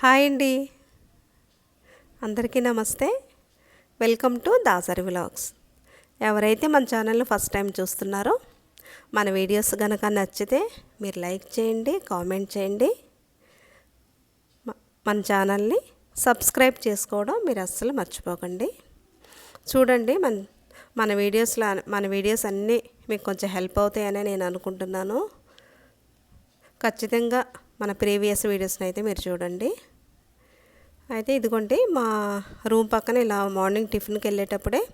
Hi అండి. అందరికీ నమస్తే. Welcome to Dasari vlogs. ఎవరైతే మన ఛానల్ని ఫస్ట్ టైం చూస్తున్నారో మన వీడియోస్ కనుక నచ్చితే మీరు లైక్ చేయండి కామెంట్ చేయండి. మన ఛానల్ని సబ్స్క్రైబ్ చేసుకోవడం మీరు అస్సలు మర్చిపోకండి. చూడండి మన మన వీడియోస్లో మన వీడియోస్ అన్నీ మీకు కొంచెం హెల్ప్ అవుతాయని నేను అనుకుంటున్నాను. ఖచ్చితంగా మన ప్రీవియస్ వీడియోస్ని అయితే మీరు చూడండి. అయితే ఇదిగోండి మా రూమ్ పక్కన ఇలా మార్నింగ్ టిఫిన్కి వెళ్ళేటప్పుడే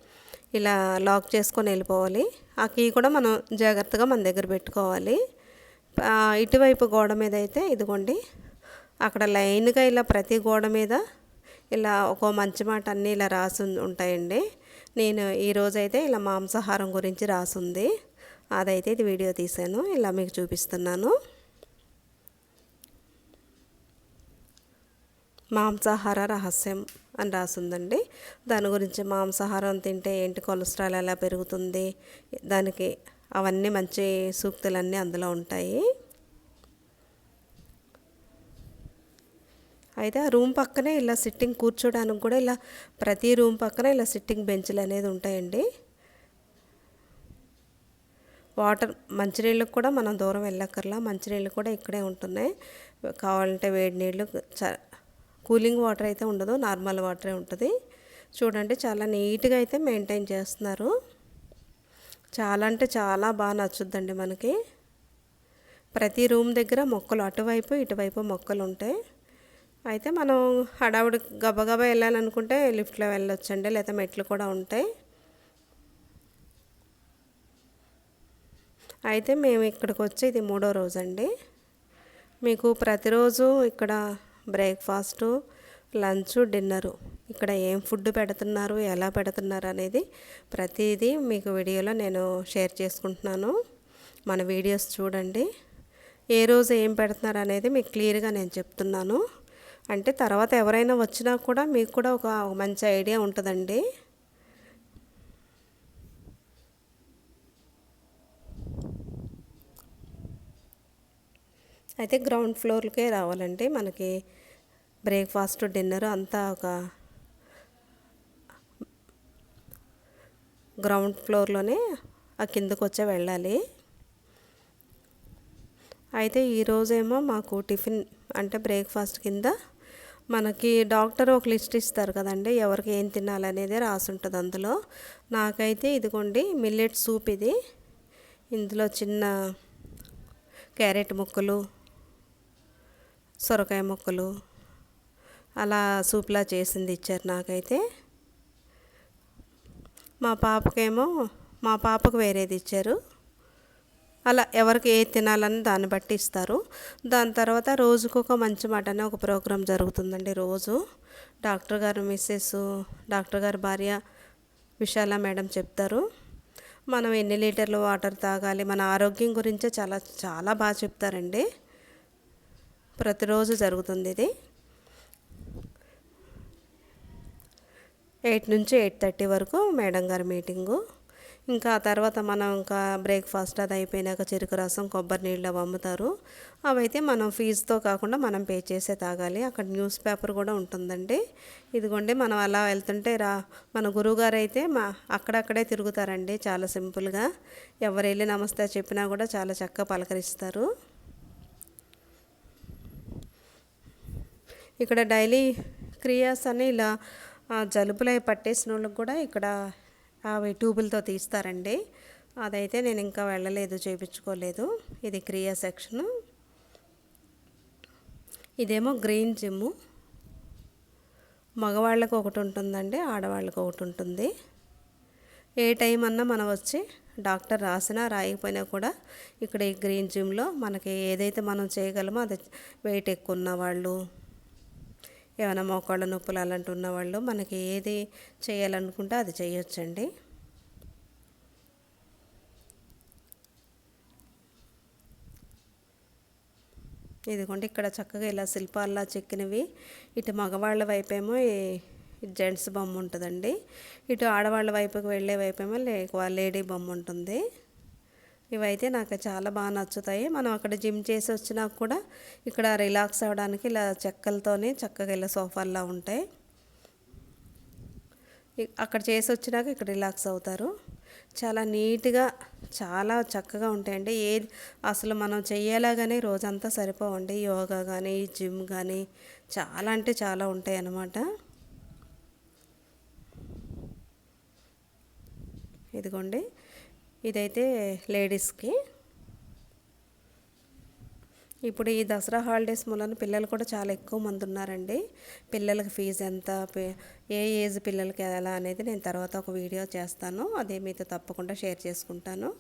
ఇలా లాక్ చేసుకొని వెళ్ళిపోవాలి. ఆ కీ కూడా మనం జాగ్రత్తగా మన దగ్గర పెట్టుకోవాలి. ఇటువైపు గోడ మీద అయితే ఇదిగోండి అక్కడ లైన్గా ఇలా ప్రతి గోడ మీద ఇలా ఒక మంచి మాట అన్నీ ఇలా రాసి ఉం- ఉంటాయండి. నేను ఈరోజైతే ఇలా మాంసాహారం గురించి రాసుంది అదైతే ఇది వీడియో తీశాను. ఇలా మీకు చూపిస్తున్నాను. మాంసాహార రహస్యం అని రాసిందండి. దాని గురించి మాంసాహారం తింటే ఏంటి కొలెస్ట్రాల్ ఎలా పెరుగుతుంది దానికి అవన్నీ మంచి సూక్తులన్నీ అందులో ఉంటాయి. అయితే ఆ రూమ్ పక్కనే ఇలా సిట్టింగ్ కూర్చోడానికి కూడా ఇలా ప్రతి రూమ్ పక్కన ఇలా సిట్టింగ్ బెంచ్లు అనేది ఉంటాయండి. వాటర్ మంచినీళ్ళకి కూడా మనం దూరం వెళ్ళక్కర్లా మంచినీళ్ళు కూడా ఇక్కడే ఉంటున్నాయి. కావాలంటే వేడి నీళ్ళు చ కూలింగ్ వాటర్ అయితే ఉండదు నార్మల్ వాటరే ఉంటుంది. చూడండి చాలా నీట్గా అయితే మెయింటైన్ చేస్తున్నారు. చాలా అంటే చాలా బాగా నచ్చుద్దండి మనకి. ప్రతి రూమ్ దగ్గర మొక్కలు అటువైపు ఇటువైపు మొక్కలు ఉంటాయి అయితే మనం హడావుడి గబగబా వెళ్ళాలనుకుంటే లిఫ్ట్లో వెళ్ళొచ్చండి లేదా మెట్లు కూడా ఉంటాయి. అయితే మేము ఇక్కడికి వచ్చి ఇది మూడో రోజు అండి మీకు ప్రతిరోజు ఇక్కడ బ్రేక్ఫాస్టు లంచ్ డిన్నరు. ఇక్కడ ఏం ఫుడ్ పెడుతున్నారు ఎలా పెడుతున్నారు అనేది ప్రతిదీ మీకు వీడియోలో నేను షేర్ చేసుకుంటున్నాను. మన వీడియోస్ చూడండి. ఏ రోజు ఏం పెడుతున్నారు అనేది మీకు క్లియర్గా నేను చెప్తున్నాను. అంటే తర్వాత ఎవరైనా వచ్చినా కూడా మీకు కూడా ఒక మంచి ఐడియా ఉంటుందండి. అయితే గ్రౌండ్ ఫ్లోర్కే రావాలండి. మనకి బ్రేక్ఫాస్ట్ డిన్నర్ అంతా ఒక గ్రౌండ్ ఫ్లోర్లోనే ఆ కిందకు వచ్చే వెళ్ళాలి. అయితే ఈరోజేమో మాకు టిఫిన్ అంటే బ్రేక్ఫాస్ట్ కింద మనకి డాక్టర్ ఒక లిస్ట్ ఇస్తారు కదండి ఎవరికి ఏం తినాలనేది రాసి ఉంటుంది అందులో. నాకైతే ఇదిగోండి మిల్లెట్ సూప్ ఇది. ఇందులో చిన్న క్యారెట్ ముక్కలు సొరకాయ ముక్కలు అలా సూప్లా చేసింది ఇచ్చారు నాకైతే. మా పాపకేమో మా పాపకు వేరేది ఇచ్చారు. అలా ఎవరికి ఏది తినాలని దాన్ని బట్టి ఇస్తారు. దాని తర్వాత రోజుకు ఒక మంచి మాట అనే ఒక ప్రోగ్రాం జరుగుతుందండి రోజు. డాక్టర్ గారు మిస్సెస్ డాక్టర్ గారు భార్య విశాల మేడం చెప్తారు. మనం ఎన్ని లీటర్లు వాటర్ తాగాలి మన ఆరోగ్యం గురించే చాలా చాలా బాగా చెప్తారండి. ప్రతిరోజు జరుగుతుంది ఇది. ఎయిట్ నుంచి ఎయిట్ థర్టీ వరకు మేడం గారి మీటింగు. ఇంకా తర్వాత మనం ఇంకా బ్రేక్ఫాస్ట్ అది అయిపోయినాక చెరుకు రసం కొబ్బరి నీళ్ళు అవి అమ్ముతారు. అవైతే మనం ఫీజుతో కాకుండా మనం పే చేసే తాగాలి. అక్కడ న్యూస్ పేపర్ కూడా ఉంటుందండి. ఇదిగోండి మనం అలా వెళ్తుంటే రా మన గురువుగారు అయితే మా అక్కడక్కడే తిరుగుతారండి చాలా సింపుల్గా. ఎవరు వెళ్ళి నమస్తే చెప్పినా కూడా చాలా చక్కగా పలకరిస్తారు. ఇక్కడ డైలీ క్రియాస్ అని ఇలా జలుబులై పట్టేసిన వాళ్ళకి కూడా ఇక్కడ అవి ట్యూబులతో తీస్తారండి. అదైతే నేను ఇంకా వెళ్ళలేదు చేయించుకోలేదు. ఇది క్రియా సెక్షను. ఇదేమో గ్రీన్ జిమ్ మగవాళ్ళకి ఒకటి ఉంటుందండి ఆడవాళ్ళకి ఒకటి ఉంటుంది. ఏ టైం అన్నా మనం వచ్చి డాక్టర్ రాసినా రాయకపోయినా కూడా ఇక్కడ ఈ గ్రీన్ జిమ్లో మనకి ఏదైతే మనం చేయగలమో అది వెయిట్ ఎక్కువ ఉన్న వాళ్ళు ఏమైనా మోకాళ్ళ నొప్పులు అలాంటి ఉన్నవాళ్ళు మనకి ఏది చేయాలనుకుంటే అది చేయొచ్చండి. ఇదిగోండి ఇక్కడ చక్కగా ఇలా శిల్పాల్లా చెక్కినవి. ఇటు మగవాళ్ళ వైపేమో ఈ జెంట్స్ బొమ్మ ఉంటుందండి. ఇటు ఆడవాళ్ళ వైపుకి వెళ్ళే వైపేమో లే లేడీ బొమ్మ ఉంటుంది. ఇవైతే నాకు చాలా బాగా నచ్చుతాయి. మనం అక్కడ జిమ్ చేసి వచ్చినా కూడా ఇక్కడ రిలాక్స్ అవ్వడానికి ఇలా చెక్కలతోనే చక్కగా ఇలా సోఫాల్లా ఉంటాయి. అక్కడ చేసి వచ్చినాక ఇక్కడ రిలాక్స్ అవుతారు. చాలా నీట్గా చాలా చక్కగా ఉంటాయండి. ఏది అసలు మనం చెయ్యేలాగానే రోజంతా సరిపోవండి. యోగా కానీ జిమ్ కానీ చాలా అంటే చాలా ఉంటాయి అన్నమాట. ఇదిగోండి. ఇదైతే లేడీస్కి. ఇప్పుడు ఈ దసరా హాలిడేస్ మూలన పిల్లలు కూడా చాలా ఎక్కువ మంది ఉన్నారండి. పిల్లలకి ఫీజు ఎంత ఏ ఏజ్ పిల్లలకి ఎలా అనేది నేను తర్వాత ఒక వీడియో చేస్తాను. అదే మీతో తప్పకుండా షేర్ చేసుకుంటాను.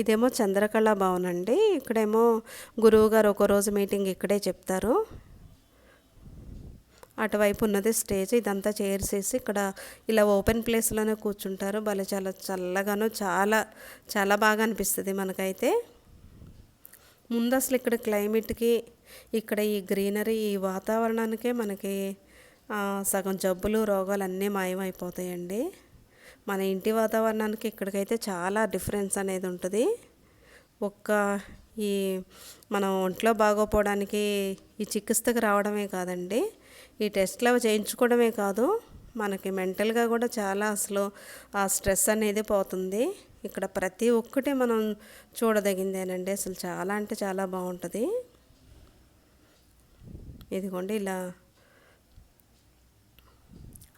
ఇదేమో చంద్రకళ భవన్ అండి. ఇక్కడేమో గురువు గారు మీటింగ్ ఇక్కడే చెప్తారు. అటువైపు ఉన్నది స్టేజ్ ఇదంతా చైర్స్ వేసి ఇక్కడ ఇలా ఓపెన్ ప్లేస్లోనే కూర్చుంటారు. భలే చాలా చల్లగాను చాలా చాలా బాగా అనిపిస్తుంది మనకైతే. ముందు అసలు ఇక్కడ క్లైమేట్కి ఇక్కడ ఈ గ్రీనరీ ఈ వాతావరణానికే మనకి సగం జబ్బులు రోగాలు అన్నీ మాయమైపోతాయండి. మన ఇంటి వాతావరణానికి ఇక్కడికైతే చాలా డిఫరెన్స్ అనేది ఉంటుంది. ఒక్క ఈ మనం ఒంట్లో బాగోపోవడానికి ఈ చికిత్సకు రావడమే కాదండి. ఈ టెస్ట్లు అవి చేయించుకోవడమే కాదు మనకి మెంటల్గా కూడా చాలా అసలు ఆ స్ట్రెస్ అనేది పోతుంది. ఇక్కడ ప్రతి ఒక్కటి మనం చూడదగిందేనండి. అసలు చాలా అంటే చాలా బాగుంటుంది. ఇదిగోండి ఇలా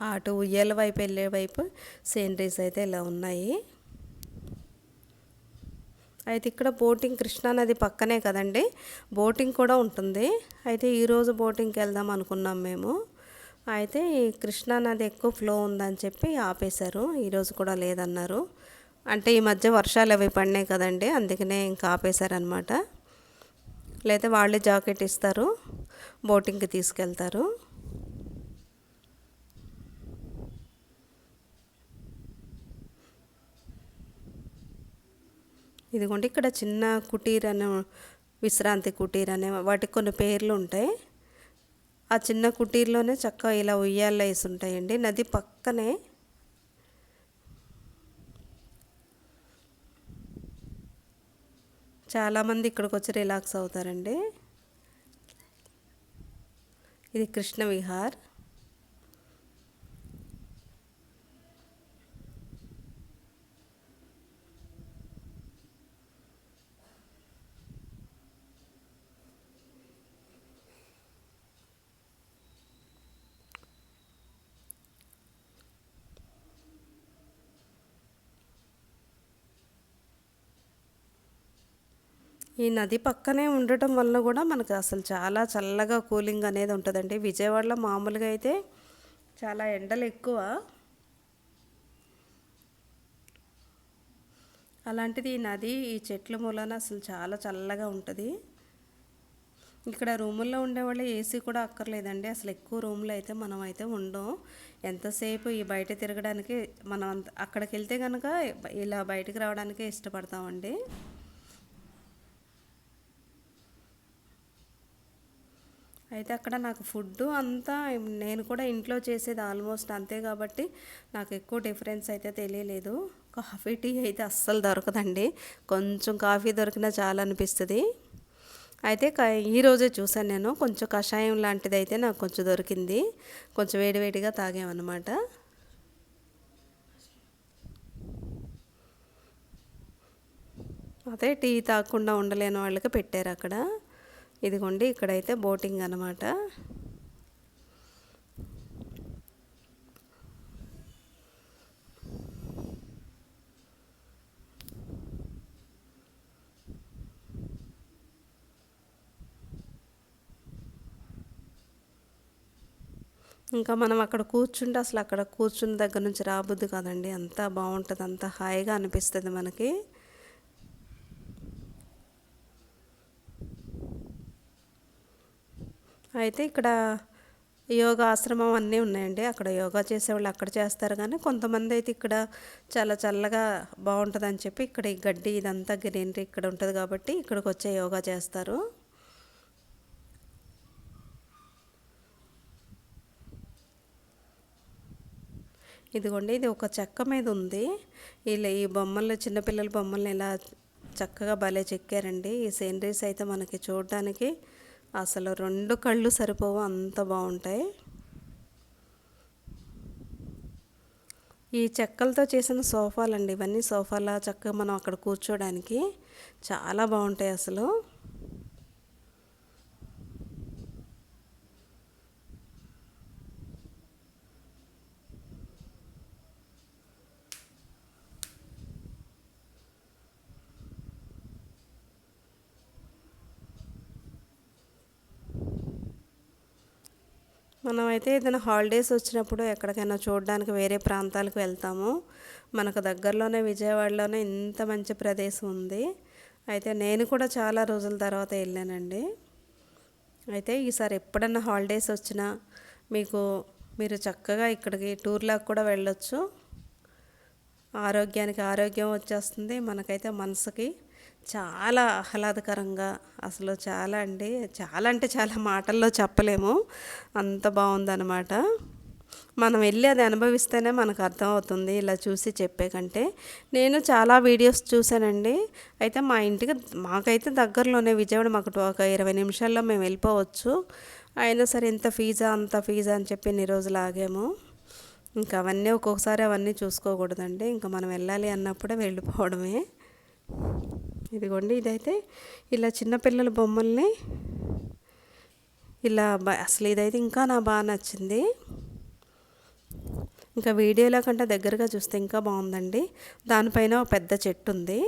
అటు ఉయ్యాల వైపు వెళ్ళే వైపు సీనరీస్ అయితే ఇలా ఉన్నాయి. అయితే ఇక్కడ బోటింగ్ కృష్ణా నది పక్కనే కదండి. బోటింగ్ కూడా ఉంటుంది. అయితే ఈరోజు బోటింగ్కి వెళ్దాం అనుకున్నాం మేము. అయితే ఈ కృష్ణా నది ఎక్కువ ఫ్లో ఉందని చెప్పి ఆపేశారు. ఈరోజు కూడా లేదన్నారు. అంటే ఈ మధ్య వర్షాలు అవి పడినాయి కదండి. అందుకనే ఇంకా ఆపేశారనమాట లేదా వాళ్ళే జాకెట్ ఇస్తారు. బోటింగ్కి తీసుకెళ్తారు. ఇదిగోండి ఇక్కడ చిన్న కుటీర్ అనే విశ్రాంతి కుటీర్ అనే వాటికి కొన్ని పేర్లు ఉంటాయి. ఆ చిన్న కుటీర్లోనే చక్కగా ఇలా ఉయ్యాల వేసి ఉంటాయండి. నది పక్కనే చాలామంది ఇక్కడికి వచ్చి రిలాక్స్ అవుతారండి. ఇది కృష్ణ విహార్. ఈ నది పక్కనే ఉండటం వల్ల కూడా మనకు అసలు చాలా చల్లగా కూలింగ్ అనేది ఉంటుందండి. విజయవాడలో మామూలుగా అయితే చాలా ఎండలు ఎక్కువ. అలాంటిది ఈ నది ఈ చెట్ల మూలన అసలు చాలా చల్లగా ఉంటుంది. ఇక్కడ రూముల్లో ఉండేవాళ్ళు ఏసీ కూడా అక్కర్లేదండి. అసలు ఎక్కువ రూమ్లో అయితే మనం అయితే ఉండం ఎంతసేపు ఈ బయట తిరగడానికి మనం అక్కడికి వెళ్తే కనుక ఇలా బయటకు రావడానికే ఇష్టపడతామండి. అయితే అక్కడ నాకు ఫుడ్ అంతా నేను కూడా ఇంట్లో చేసేది ఆల్మోస్ట్ అంతే కాబట్టి నాకు ఎక్కువ డిఫరెన్స్ అయితే తెలియలేదు. కాఫీ టీ అయితే అస్సలు దొరకదండి. కొంచెం కాఫీ దొరికినా చాలా అనిపిస్తుంది. అయితే క ఈరోజే చూసాను నేను. కొంచెం కషాయం లాంటిది అయితే నాకు కొంచెం దొరికింది. కొంచెం వేడివేడిగా తాగామన్నమాట. అదే టీ తాగకుండా ఉండలేని వాళ్ళకి పెట్టారు అక్కడ. ఇదిగోండి ఇక్కడైతే బోటింగ్ అనమాట ఇంకా మనం అక్కడ కూర్చుంటే అసలు అక్కడ కూర్చున్న దగ్గర నుంచి రాబుద్ది కదండి. అంత బాగుంటుంది అంత హాయిగా అనిపిస్తుంది మనకి. అయితే ఇక్కడ యోగా ఆశ్రమం అన్నీ ఉన్నాయండి. అక్కడ యోగా చేసేవాళ్ళు అక్కడ చేస్తారు కానీ కొంతమంది అయితే ఇక్కడ చాలా చల్లగా బాగుంటుంది అని చెప్పి ఇక్కడ ఈ గడ్డి ఇదంతా గ్రీనరీ ఇక్కడ ఉంటుంది కాబట్టి ఇక్కడికి వచ్చే యోగా చేస్తారు. ఇదిగోండి ఇది ఒక చెక్క మీద ఉంది. ఇలా ఈ బొమ్మలు చిన్నపిల్లల బొమ్మల్ని ఇలా చక్కగా భలే చెక్కారండి. ఈ సీనరీస్ అయితే మనకి చూడడానికి అసలు రెండు కళ్ళు సరిపోవు అంత బాగుంటాయి. ఈ చెక్కలతో చేసిన సోఫాలండి ఇవన్నీ సోఫాల చక్కగా మనం అక్కడ కూర్చోడానికి. చాలా బాగుంటాయి అసలు. మనమైతే ఏదైనా హాలిడేస్ వచ్చినప్పుడు ఎక్కడికైనా చూడడానికి వేరే ప్రాంతాలకు వెళ్తాము. మనకు దగ్గరలోనే విజయవాడలోనే ఇంత మంచి ప్రదేశం ఉంది. అయితే నేను కూడా చాలా రోజుల తర్వాత వెళ్ళానండి. అయితే ఈసారి ఎప్పుడన్నా హాలిడేస్ వచ్చినా మీకు మీరు చక్కగా ఇక్కడికి టూర్లకు కూడా వెళ్ళొచ్చు. ఆరోగ్యానికి ఆరోగ్యం వచ్చేస్తుంది. మనకైతే మనసుకి చాలా ఆహ్లాదకరంగా అసలు చాలా అండి. చాలా అంటే చాలా మాటల్లో చెప్పలేము. అంత బాగుందన్నమాట. మనం వెళ్ళి అది అనుభవిస్తేనే మనకు అర్థమవుతుంది ఇలా చూసి చెప్పే కంటే. నేను చాలా వీడియోస్ చూశానండి. అయితే మా ఇంటికి మాకైతే దగ్గరలోనే విజయవాడ మాకు ఒక ఇరవై నిమిషాల్లో మేము వెళ్ళిపోవచ్చు. అయినా సరే ఇంత ఫీజా అంత ఫీజా అని చెప్పి ఎన్ని రోజులు ఆగాము. ఇంకా అవన్నీ ఒక్కొక్కసారి అవన్నీ చూసుకోకూడదండి. ఇంకా మనం వెళ్ళాలి అన్నప్పుడే వెళ్ళిపోవడమే. ఇదిగోండి ఇదైతే ఇలా చిన్నపిల్లల బొమ్మల్ని ఇలా అసలు ఇదైతే ఇంకా నాకు బాగా నచ్చింది. ఇంకా వీడియోలో కంటే దగ్గరగా చూస్తే ఇంకా బాగుందండి. దానిపైన ఒక పెద్ద చెట్టు ఉంది.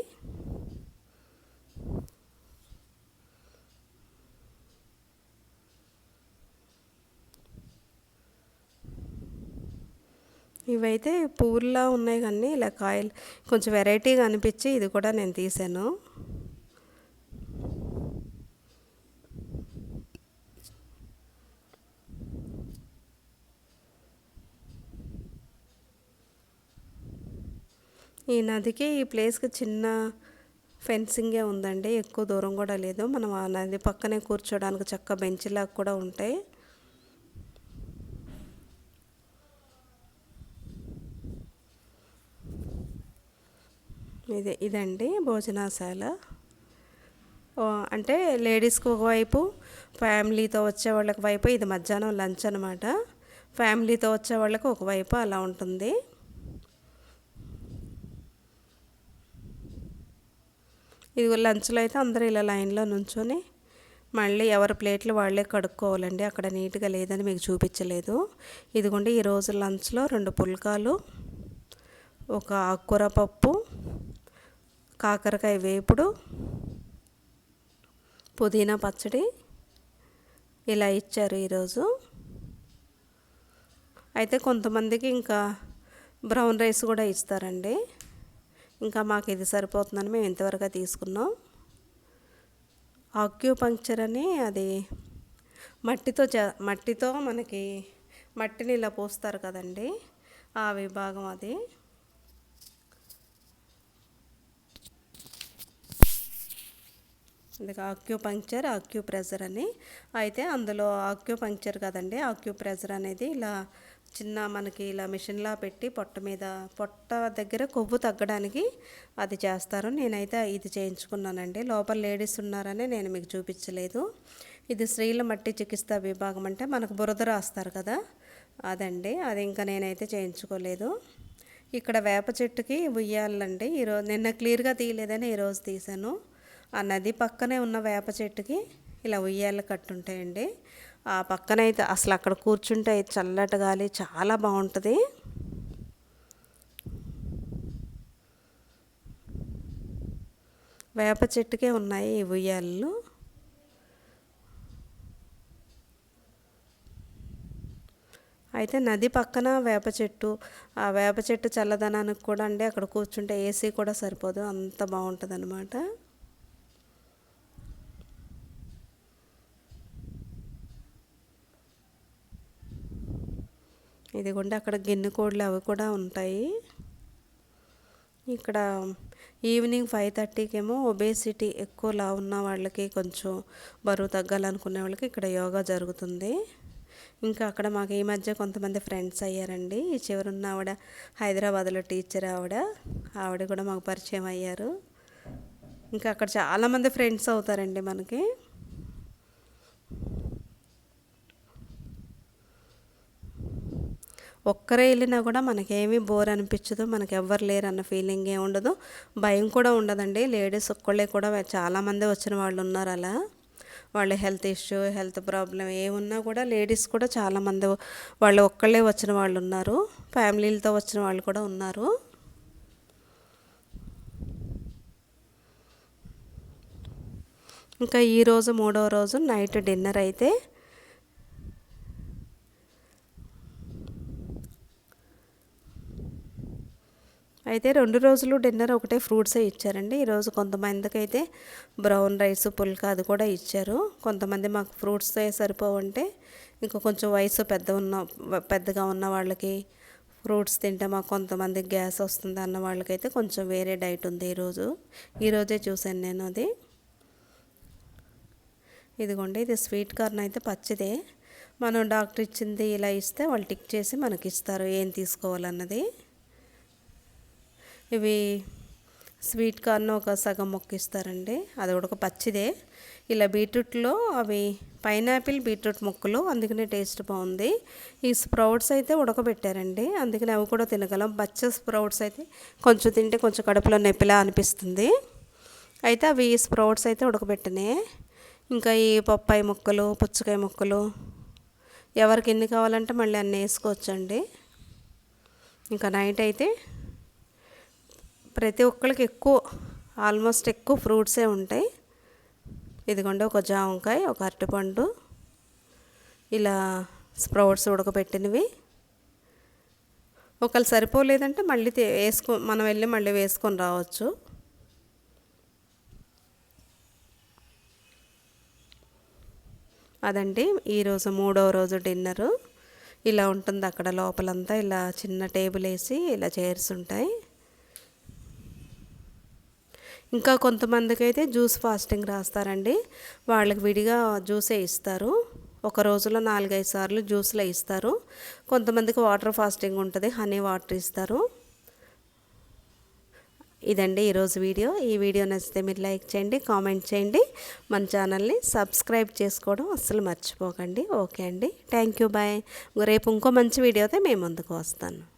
ఇవైతే పూర్లా ఉన్నాయి కానీ ఇలా కాయలు కొంచెం వెరైటీగా అనిపించి ఇది కూడా నేను తీసాను. ఈ నదికి ఈ ప్లేస్కి చిన్న ఫెన్సింగే ఉందండి. ఎక్కువ దూరం కూడా లేదు. మనం ఆ నది పక్కనే కూర్చోడానికి చక్క బెంచ్లాగా కూడా ఉంటాయి. ఇది ఇదండి భోజనాశాల. అంటే లేడీస్కి ఒకవైపు ఫ్యామిలీతో వచ్చే వాళ్ళకి వైపు ఇది మధ్యాహ్నం లంచ్ అనమాట ఫ్యామిలీతో వచ్చే వాళ్ళకి ఒకవైపు అలా ఉంటుంది. ఇది లంచ్లో అయితే అందరూ ఇలా లైన్లో నుంచొని మళ్ళీ ఎవరి ప్లేట్లు వాళ్ళే కడుక్కోవాలండి. అక్కడ నీట్గా లేదని మీకు చూపించలేదు. ఇదిగోండి ఈరోజు లంచ్లో రెండు పుల్కాలు ఒక ఆకుకూర పప్పు కాకరకాయ వేపుడు పుదీనా పచ్చడి ఇలా ఇచ్చారు ఈరోజు. అయితే కొంతమందికి ఇంకా బ్రౌన్ రైస్ కూడా ఇస్తారండి. ఇంకా మాకు ఇది సరిపోతుందని మేము ఇంతవరకు తీసుకున్నాం. ఆక్యూపంక్చర్ అని అది మట్టితో చే మట్టితో మనకి మట్టిని ఇలా పోస్తారు కదండి. ఆ విభాగం అది. ఇది ఆక్యూపంక్చర్ ఆక్యూప్రెజర్ అని. అయితే అందులో ఆక్యూపంక్చర్ కదండి ఆక్యూప్రెజర్ అనేది ఇలా చిన్న మనకి ఇలా మిషన్లా పెట్టి పొట్ట మీద పొట్ట దగ్గర కొవ్వు తగ్గడానికి అది చేస్తారు. నేనైతే ఇది చేయించుకున్నానండి. లోపల లేడీస్ ఉన్నారని నేను మీకు చూపించలేదు. ఇది స్త్రీల మట్టి చికిత్స విభాగం అంటే మనకు బురద రాస్తారు కదా అదండి. అది ఇంకా నేనైతే చేయించుకోలేదు. ఇక్కడ వేప చెట్టుకి ఉయ్యాలండి. ఈరోజు నిన్న క్లియర్గా తీయలేదని ఈరోజు తీశాను. ఆ నది పక్కనే ఉన్న వేప చెట్టుకి ఇలా ఉయ్యాలు కట్టుంటాయండి. ఆ పక్కనైతే అసలు అక్కడ కూర్చుంటే చల్లటి గాలి చాలా బాగుంటుంది. వేప చెట్టుకే ఉన్నాయి ఈ ఉయ్యాలలు. అయితే నది పక్కన వేప చెట్టు ఆ వేప చెట్టు చల్లదనానికి కూడా అండి అక్కడ కూర్చుంటే ఏసీ కూడా సరిపోదు అంత బాగుంటుంది ఇదిగోండి అక్కడ గిన్నె కోళ్ళు అవి కూడా ఉంటాయి. ఇక్కడ ఈవినింగ్ ఫైవ్ థర్టీకి ఏమో ఒబేసిటీ ఎక్కువలా ఉన్న వాళ్ళకి కొంచెం బరువు తగ్గాలనుకునే వాళ్ళకి ఇక్కడ యోగా జరుగుతుంది. ఇంకా అక్కడ మాకు ఈ మధ్య కొంతమంది ఫ్రెండ్స్ అయ్యారండి. ఈ చివరున్న ఆవిడ హైదరాబాద్లో టీచర్ ఆవిడ. ఆవిడ కూడా మాకు పరిచయం అయ్యారు. ఇంకా అక్కడ చాలామంది ఫ్రెండ్స్ అవుతారండి మనకి. ఒక్కరే వెళ్ళినా కూడా మనకేమీ బోర్ అనిపించదు మనకి ఎవ్వరు లేరు అన్న ఫీలింగ్ ఏ ఉండదు. భయం కూడా ఉండదండి. లేడీస్ ఒక్కళ్ళే కూడా చాలామంది వచ్చిన వాళ్ళు ఉన్నారు అలా. వాళ్ళ హెల్త్ ఇష్యూ హెల్త్ ప్రాబ్లం ఏమున్నా కూడా లేడీస్ కూడా చాలామంది వాళ్ళు ఒక్కళ్ళే వచ్చిన వాళ్ళు ఉన్నారు. ఫ్యామిలీలతో వచ్చిన వాళ్ళు కూడా ఉన్నారు. ఇంకా ఈరోజు మూడవ రోజు నైట్ డిన్నర్ అయితే అయితే రెండు రోజులు డిన్నర్ ఒకటే ఫ్రూట్సే ఇచ్చారండి. ఈరోజు కొంతమందికి అయితే బ్రౌన్ రైస్ పుల్కా అది కూడా ఇచ్చారు. కొంతమంది మాకు ఫ్రూట్సే సరిపోవంటే ఇంకా కొంచెం వయసు పెద్ద ఉన్న పెద్దగా ఉన్న వాళ్ళకి ఫ్రూట్స్ తింటే మాకు కొంతమంది గ్యాస్ వస్తుంది అన్న వాళ్ళకైతే కొంచెం వేరే డైట్ ఉంది ఈరోజు. ఈరోజే చూశాను నేను అది. ఇదిగోండి ఇది స్వీట్ కార్న్ అయితే పచ్చిదే. మనం డాక్టర్ ఇచ్చింది ఇలా ఇస్తే వాళ్ళు టిక్ చేసి మనకి ఇస్తారు ఏం తీసుకోవాలన్నది. ఇవి స్వీట్ కార్న్ ఒక సగం మొక్కిస్తారండి అది కూడా ఒక పచ్చిదే. ఇలా బీట్రూట్లో అవి పైనాపిల్ బీట్రూట్ ముక్కలు అందుకనే టేస్ట్ బాగుంది. ఈ స్ప్రౌట్స్ అయితే ఉడకబెట్టారండి. అందుకని అవి కూడా తినగలం. బచ్చ స్ప్రౌట్స్ అయితే కొంచెం తింటే కొంచెం కడుపులో నొప్పిలా అనిపిస్తుంది. అయితే అవి స్ప్రౌట్స్ అయితే ఉడకబెట్టినాయి ఇంకా ఈ పప్పాయి ముక్కలు పుచ్చకాయ ముక్కలు ఎవరికి ఎన్ని కావాలంటే మళ్ళీ అన్నీ వేసుకోవచ్చండి. ఇంకా నైట్ అయితే ప్రతి ఒక్కరికి ఎక్కువ ఆల్మోస్ట్ ఎక్కువ ఫ్రూట్సే ఉంటాయి. ఇదిగోండి ఒక జామకాయ ఒక అరటిపండు ఇలా స్ప్రౌట్స్ ఉడకబెట్టినవి ఒకళ్ళు సరిపోలేదంటే మళ్ళీ వేసుకో మనం వెళ్ళి మళ్ళీ వేసుకొని రావచ్చు. అదండి ఈరోజు మూడవ రోజు డిన్నరు. ఇలా ఉంటుంది అక్కడ లోపలంతా ఇలా చిన్న టేబుల్ వేసి ఇలా చైర్స్ ఉంటాయి. ఇంకా కొంతమందికి అయితే జ్యూస్ ఫాస్టింగ్ రాస్తారండి. వాళ్ళకి విడిగా జ్యూసే ఇస్తారు. ఒక రోజులో నాలుగైదు సార్లు జ్యూస్లో ఇస్తారు. కొంతమందికి వాటర్ ఫాస్టింగ్ ఉంటుంది హనీ వాటర్ ఇస్తారు. ఇదండి ఈరోజు వీడియో. ఈ వీడియో నచ్చితే మీరు లైక్ చేయండి కామెంట్ చేయండి. మన ఛానల్ని సబ్స్క్రైబ్ చేసుకోవడం అస్సలు మర్చిపోకండి. ఓకే అండి. Thank you. బాయ్. రేపు ఇంకో మంచి వీడియోతో మేము ముందుకు వస్తాను.